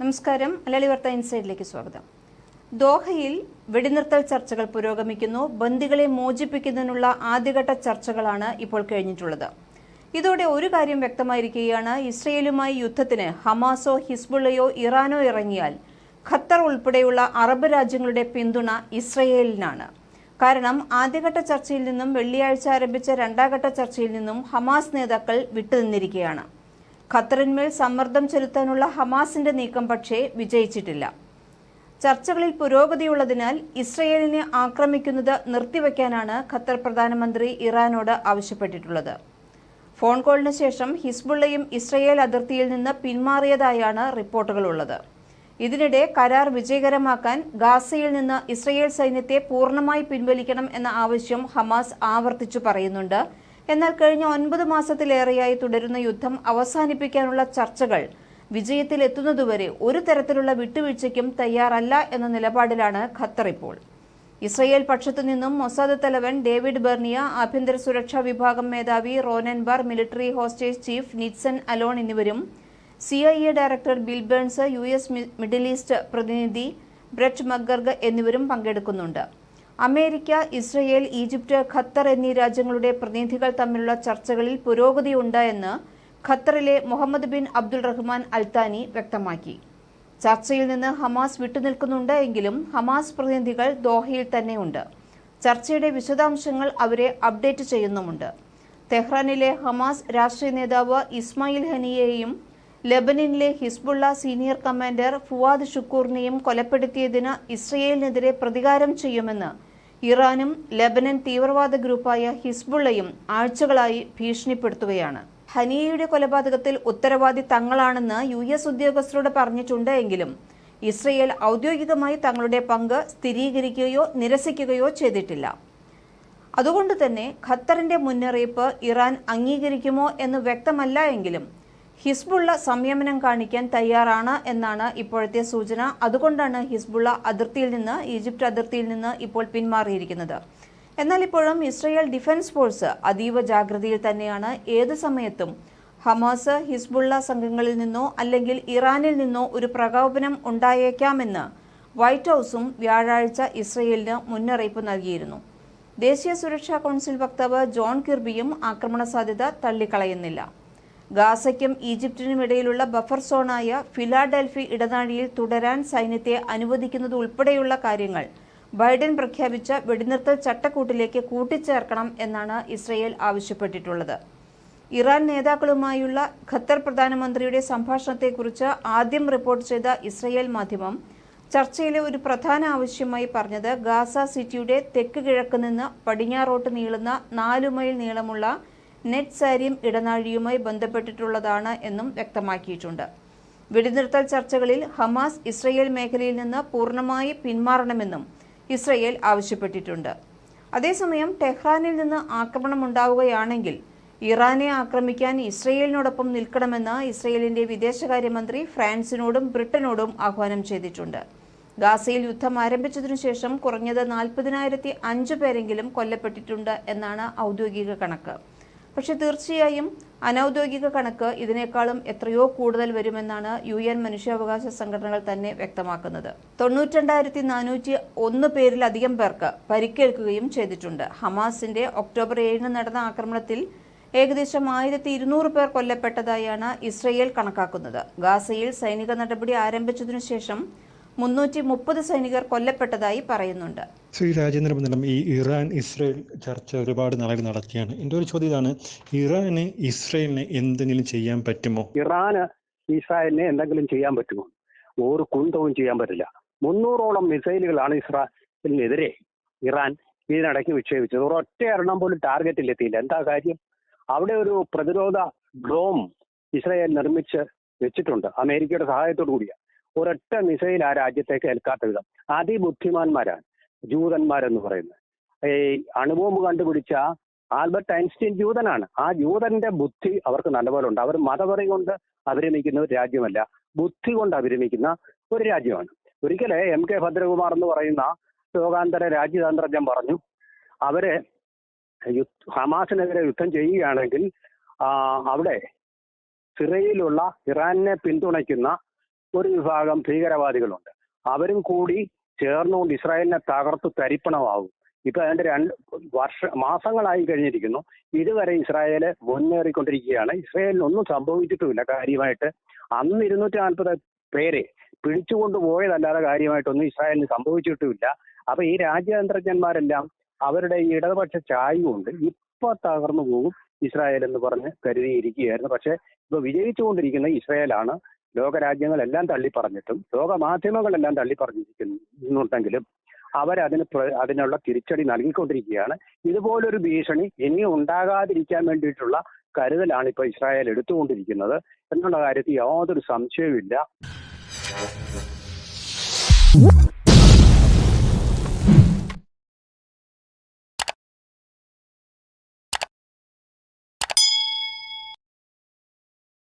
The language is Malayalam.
നമസ്കാരം. മലയാളി വാർത്ത ഇൻസൈഡിലേക്ക് സ്വാഗതം. ദോഹയിൽ വെടിനിർത്തൽ ചർച്ചകൾ പുരോഗമിക്കുന്നു. ബന്ദികളെ മോചിപ്പിക്കുന്നതിനുള്ള ആദ്യഘട്ട ചർച്ചകളാണ് ഇപ്പോൾ കഴിഞ്ഞിട്ടുള്ളത്. ഇതോടെ ഒരു കാര്യം വ്യക്തമായിരിക്കുകയാണ്. ഇസ്രയേലുമായി യുദ്ധത്തിന് ഹമാസോ ഹിസ്ബുള്ളയോ ഇറാനോ ഇറങ്ങിയാൽ ഖത്തർ ഉൾപ്പെടെയുള്ള അറബ് രാജ്യങ്ങളുടെ പിന്തുണ ഇസ്രയേലിനാണ്. കാരണം ആദ്യഘട്ട ചർച്ചയിൽ നിന്നും വെള്ളിയാഴ്ച ആരംഭിച്ച രണ്ടാം ഘട്ട ചർച്ചയിൽ നിന്നും ഹമാസ് നേതാക്കൾ വിട്ടുനിന്നിരിക്കുകയാണ്. ഖത്തറിന്മേൽ സമ്മർദ്ദം ചെലുത്താനുള്ള ഹമാസിന്റെ നീക്കം പക്ഷേ വിജയിച്ചിട്ടില്ല. ചർച്ചകളിൽ പുരോഗതിയുള്ളതിനാൽ ഇസ്രയേലിനെ ആക്രമിക്കുന്നത് നിർത്തിവെക്കാനാണ് ഖത്തർ പ്രധാനമന്ത്രി ഇറാനോട് ആവശ്യപ്പെട്ടിട്ടുള്ളത്. ഫോൺ കോളിന് ശേഷം ഹിസ്ബുള്ളയും ഇസ്രയേൽ അതിർത്തിയിൽ നിന്ന് പിന്മാറിയതായാണ് റിപ്പോർട്ടുകളുള്ളത്. ഇതിനിടെ കരാർ വിജയകരമാക്കാൻ ഗാസയിൽ നിന്ന് ഇസ്രയേൽ സൈന്യത്തെ പൂർണമായി പിൻവലിക്കണം എന്ന ആവശ്യം ഹമാസ് ആവർത്തിച്ചു പറയുന്നുണ്ട്. എന്നാൽ കഴിഞ്ഞ ഒൻപത് മാസത്തിലേറെയായി തുടരുന്ന യുദ്ധം അവസാനിപ്പിക്കാനുള്ള ചർച്ചകൾ വിജയത്തിലെത്തുന്നതുവരെ ഒരു തരത്തിലുള്ള വിട്ടുവീഴ്ചയ്ക്കും തയ്യാറല്ല എന്ന നിലപാടിലാണ് ഖത്തർ ഇപ്പോൾ. ഇസ്രയേൽ പക്ഷത്തു നിന്നും മൊസാദ് തലവൻ ഡേവിഡ് ബെർണിയ ആഭ്യന്തര സുരക്ഷാ വിഭാഗം മേധാവി Ronen Bar military hostage chief Nitzan Alon എന്നിവരും C I A director Bill Burns U S Middle East പ്രതിനിധി ബ്രെറ്റ് മക്കർഗ് എന്നിവരും പങ്കെടുക്കുന്നുണ്ട്. അമേരിക്ക ഇസ്രയേൽ ഈജിപ്ത് ഖത്തർ എന്നീ രാജ്യങ്ങളുടെ പ്രതിനിധികൾ തമ്മിലുള്ള ചർച്ചകളിൽ പുരോഗതിയുണ്ട് എന്ന് ഖത്തറിലെ Mohammed bin Abdul Rahman Al Thani വ്യക്തമാക്കി. ചർച്ചയിൽ നിന്ന് ഹമാസ് വിട്ടുനിൽക്കുന്നുണ്ട് എങ്കിലും ഹമാസ് പ്രതിനിധികൾ ദോഹയിൽ തന്നെയുണ്ട്. ചർച്ചയുടെ വിശദാംശങ്ങൾ അവരെ അപ്ഡേറ്റ് ചെയ്യുന്നുമുണ്ട്. തെഹ്റാനിലെ ഹമാസ് രാഷ്ട്രീയ നേതാവ് ഇസ്മായിൽ ഹനിയെയും ലെബനിനിലെ ഹിസ്ബുള്ള സീനിയർ കമാൻഡർ ഫുവാദ് ഷുക്കൂറിനെയും കൊലപ്പെടുത്തിയതിന് ഇസ്രയേലിനെതിരെ പ്രതികാരം ചെയ്യുമെന്ന് ഇറാനും ലബനൻ തീവ്രവാദ ഗ്രൂപ്പായ ഹിസ്ബുള്ളയും ആഴ്ചകളായി ഭീഷണിപ്പെടുത്തുകയാണ്. ഹനിയയുടെ കൊലപാതകത്തിൽ ഉത്തരവാദി തങ്ങളാണെന്ന് യു എസ് ഉദ്യോഗസ്ഥരോട് പറഞ്ഞിട്ടുണ്ട് എങ്കിലും ഇസ്രയേൽ ഔദ്യോഗികമായി തങ്ങളുടെ പങ്ക് സ്ഥിരീകരിക്കുകയോ നിരസിക്കുകയോ ചെയ്തിട്ടില്ല. അതുകൊണ്ട് തന്നെ ഖത്തറിന്റെ മുന്നറിയിപ്പ് ഇറാൻ അംഗീകരിക്കുമോ എന്ന് വ്യക്തമല്ല എങ്കിലും ഹിസ്ബുള്ള സംയമനം കാണിക്കാൻ തയ്യാറാണ് എന്നാണ് ഇപ്പോഴത്തെ സൂചന. അതുകൊണ്ടാണ് ഹിസ്ബുള്ള അതിർത്തിയിൽ നിന്ന് ഈജിപ്ത് അതിർത്തിയിൽ നിന്ന് ഇപ്പോൾ പിന്മാറിയിരിക്കുന്നത്. എന്നാൽ ഇപ്പോഴും ഇസ്രയേൽ ഡിഫൻസ് ഫോഴ്സ് അതീവ ജാഗ്രതയിൽ തന്നെയാണ്. ഏത് സമയത്തും ഹമാസ് ഹിസ്ബുള്ള സംഘങ്ങളിൽ നിന്നോ അല്ലെങ്കിൽ ഇറാനിൽ നിന്നോ ഒരു പ്രകോപനം ഉണ്ടായേക്കാമെന്ന് വൈറ്റ് ഹൌസും വ്യാഴാഴ്ച ഇസ്രയേലിന് മുന്നറിയിപ്പ് നൽകിയിരുന്നു. ദേശീയ സുരക്ഷാ കൗൺസിൽ വക്താവ് ജോൺ കിർബിയും ആക്രമണ സാധ്യത തള്ളിക്കളയുന്നില്ല. ഗാസയ്ക്കും ഈജിപ്തിനും ഇടയിലുള്ള ബഫർ സോണായ ഫിലാഡൽഫി ഇടനാഴിയിൽ തുടരാൻ സൈന്യത്തെ അനുവദിക്കുന്നത് ഉൾപ്പെടെയുള്ള കാര്യങ്ങൾ ബൈഡൻ പ്രഖ്യാപിച്ച വെടിനിർത്തൽ ചട്ടക്കൂട്ടിലേക്ക് കൂട്ടിച്ചേർക്കണം എന്നാണ് ഇസ്രയേൽ ആവശ്യപ്പെട്ടിട്ടുള്ളത്. ഇറാൻ നേതാക്കളുമായുള്ള ഖത്തർ പ്രധാനമന്ത്രിയുടെ സംഭാഷണത്തെക്കുറിച്ച് ആദ്യം റിപ്പോർട്ട് ചെയ്ത ഇസ്രയേൽ മാധ്യമം ചർച്ചയിലെ ഒരു പ്രധാന ആവശ്യമായി പറഞ്ഞത് ഗാസ സിറ്റിയുടെ തെക്ക് കിഴക്ക് നിന്ന് പടിഞ്ഞാറോട്ട് നീളുന്ന നാലു മൈൽ നീളമുള്ള നെറ്റ് സാരിയും ഇടനാഴിയുമായി ബന്ധപ്പെട്ടിട്ടുള്ളതാണ് എന്നും വ്യക്തമാക്കിയിട്ടുണ്ട്. വെടിനിർത്തൽ ചർച്ചകളിൽ ഹമാസ് ഇസ്രയേൽ മേഖലയിൽ നിന്ന് പൂർണമായി പിന്മാറണമെന്നും ഇസ്രയേൽ ആവശ്യപ്പെട്ടിട്ടുണ്ട്. അതേസമയം ടെഹ്റാനിൽ നിന്ന് ആക്രമണമുണ്ടാവുകയാണെങ്കിൽ ഇറാനെ ആക്രമിക്കാൻ ഇസ്രയേലിനോടൊപ്പം നിൽക്കണമെന്ന് ഇസ്രയേലിന്റെ വിദേശകാര്യമന്ത്രി ഫ്രാൻസിനോടും ബ്രിട്ടനോടും ആഹ്വാനം ചെയ്തിട്ടുണ്ട്. ഗാസയിൽ യുദ്ധം ആരംഭിച്ചതിനു ശേഷം കുറഞ്ഞത് നാൽപ്പതിനായിരത്തി അഞ്ച് പേരെങ്കിലും കൊല്ലപ്പെട്ടിട്ടുണ്ട് എന്നാണ് ഔദ്യോഗിക കണക്ക്. പക്ഷെ തീർച്ചയായും അനൌദ്യോഗിക കണക്ക് ഇതിനേക്കാളും എത്രയോ കൂടുതൽ വരുമെന്നാണ് യു എൻ മനുഷ്യാവകാശ സംഘടനകൾ തന്നെ വ്യക്തമാക്കുന്നത്. തൊണ്ണൂറ്റിരണ്ടായിരത്തി നാനൂറ്റി ഒന്ന് പേരിലധികം പേർക്ക് പരിക്കേൽക്കുകയും ചെയ്തിട്ടുണ്ട്. ഹമാസിന്റെ ഒക്ടോബർ ഏഴിന് നടന്ന ആക്രമണത്തിൽ ഏകദേശം ആയിരത്തി ഇരുന്നൂറ് പേർ കൊല്ലപ്പെട്ടതായാണ് ഇസ്രയേൽ കണക്കാക്കുന്നത്. ഗാസയിൽ സൈനിക നടപടി ആരംഭിച്ചതിനു ശേഷം മുന്നൂറ്റി മുപ്പത് സൈനികർ കൊല്ലപ്പെട്ടതായി പറയുന്നുണ്ട്. ശ്രീ രാജേന്ദ്ര മന്ദിരം ഈ ഇറാൻ ഇസ്രയേൽ ചർച്ച ഒരുപാട് നാളെ നടക്കുകയാണ് എന്റെ ഒരു ചോദ്യം ഇതാണ് ഇറാന് ഇസ്രയേലിന് എന്തെങ്കിലും ചെയ്യാൻ പറ്റുമോ? ഇറാന് ഇസ്രായേലിനെ എന്തെങ്കിലും ചെയ്യാൻ പറ്റുമോ? ഒരു കുന്തവും ചെയ്യാൻ പറ്റില്ല. മുന്നൂറോളം മിസൈലുകളാണ് ഇസ്രായേലിനെതിരെ ഇറാൻ ഇതിനിടയ്ക്ക് വിക്ഷേപിച്ചത്. ഒരൊറ്റ എണ്ണം പോലും ടാർഗറ്റിൽ എത്തിയില്ല. എന്താ കാര്യം? അവിടെ ഒരു പ്രതിരോധ ഡ്രോം ഇസ്രായേൽ നിർമ്മിച്ച് വെച്ചിട്ടുണ്ട്. അമേരിക്കയുടെ സഹായത്തോടു കൂടിയ. ഒരൊറ്റ മിസൈൽ ആ രാജ്യത്തേക്ക് ഏൽക്കാത്ത വിധം അതിബുദ്ധിമാന്മാരാണ്. ജൂതന്മാരെന്ന് പറയുന്നത്. ഈ അണുബോംബ് കണ്ടുപിടിച്ച ആൽബർട്ട് ഐൻസ്റ്റീൻ ജൂതനാണ്. ആ ജൂതന്റെ ബുദ്ധി അവർക്ക് നല്ലപോലെ ഉണ്ട് അവർ മതപറി കൊണ്ട് അഭിരമിക്കുന്ന ഒരു രാജ്യമല്ല. ബുദ്ധി കൊണ്ട് അഭിരമിക്കുന്ന ഒരു രാജ്യമാണ്. ഒരിക്കലെ എം കെ ഭദ്രകുമാർ എന്ന് പറയുന്ന ലോകാന്തര രാജ്യതന്ത്രജ്ഞൻ പറഞ്ഞു അവരെ ഹമാസിനെതിരെ യുദ്ധം ചെയ്യുകയാണെങ്കിൽ അവിടെ സിറയിലുള്ള ഇറാനെ പിന്തുണയ്ക്കുന്ന ഒരു വിഭാഗം ഭീകരവാദികളുണ്ട്. അവരും കൂടി ചേർന്നുകൊണ്ട് ഇസ്രായേലിനെ തകർത്ത് തരിപ്പണമാവും ഇപ്പൊ അതിന്റെ രണ്ട് വർഷ മാസങ്ങളായി കഴിഞ്ഞിരിക്കുന്നു. ഇതുവരെ ഇസ്രായേൽ മുന്നേറിക്കൊണ്ടിരിക്കുകയാണ്. ഇസ്രായേലിന് ഒന്നും സംഭവിച്ചിട്ടുമില്ല കാര്യമായിട്ട്. അന്ന് ഇരുന്നൂറ്റി നാൽപ്പത് പേരെ പിടിച്ചുകൊണ്ട് പോയതല്ലാതെ കാര്യമായിട്ടൊന്നും ഇസ്രായേലിന് സംഭവിച്ചിട്ടുമില്ല. അപ്പൊ ഈ രാജ്യതന്ത്രജ്ഞന്മാരെല്ലാം അവരുടെ ഈ ഇടതുപക്ഷ കൊണ്ട് ഇപ്പൊ തകർന്നു പോകും ഇസ്രായേൽ എന്ന് പറഞ്ഞ് കരുതിയിരിക്കുകയായിരുന്നു. പക്ഷെ ഇപ്പൊ വിജയിച്ചുകൊണ്ടിരിക്കുന്ന ഇസ്രായേലാണ് ലോകരാജ്യങ്ങളെല്ലാം തള്ളിപ്പറഞ്ഞിട്ടും ലോക മാധ്യമങ്ങളെല്ലാം തള്ളിപ്പറഞ്ഞിരിക്കുന്നുണ്ടെങ്കിലും അവരതിന് അതിനുള്ള തിരിച്ചടി നൽകിക്കൊണ്ടിരിക്കുകയാണ്. ഇതുപോലൊരു ഭീഷണി ഇനി ഉണ്ടാകാതിരിക്കാൻ വേണ്ടിയിട്ടുള്ള കരുതലാണ് ഇപ്പൊ ഇസ്രായേൽ എടുത്തുകൊണ്ടിരിക്കുന്നത്. എന്നുള്ള കാര്യത്തിൽ യാതൊരു സംശയവുമില്ല.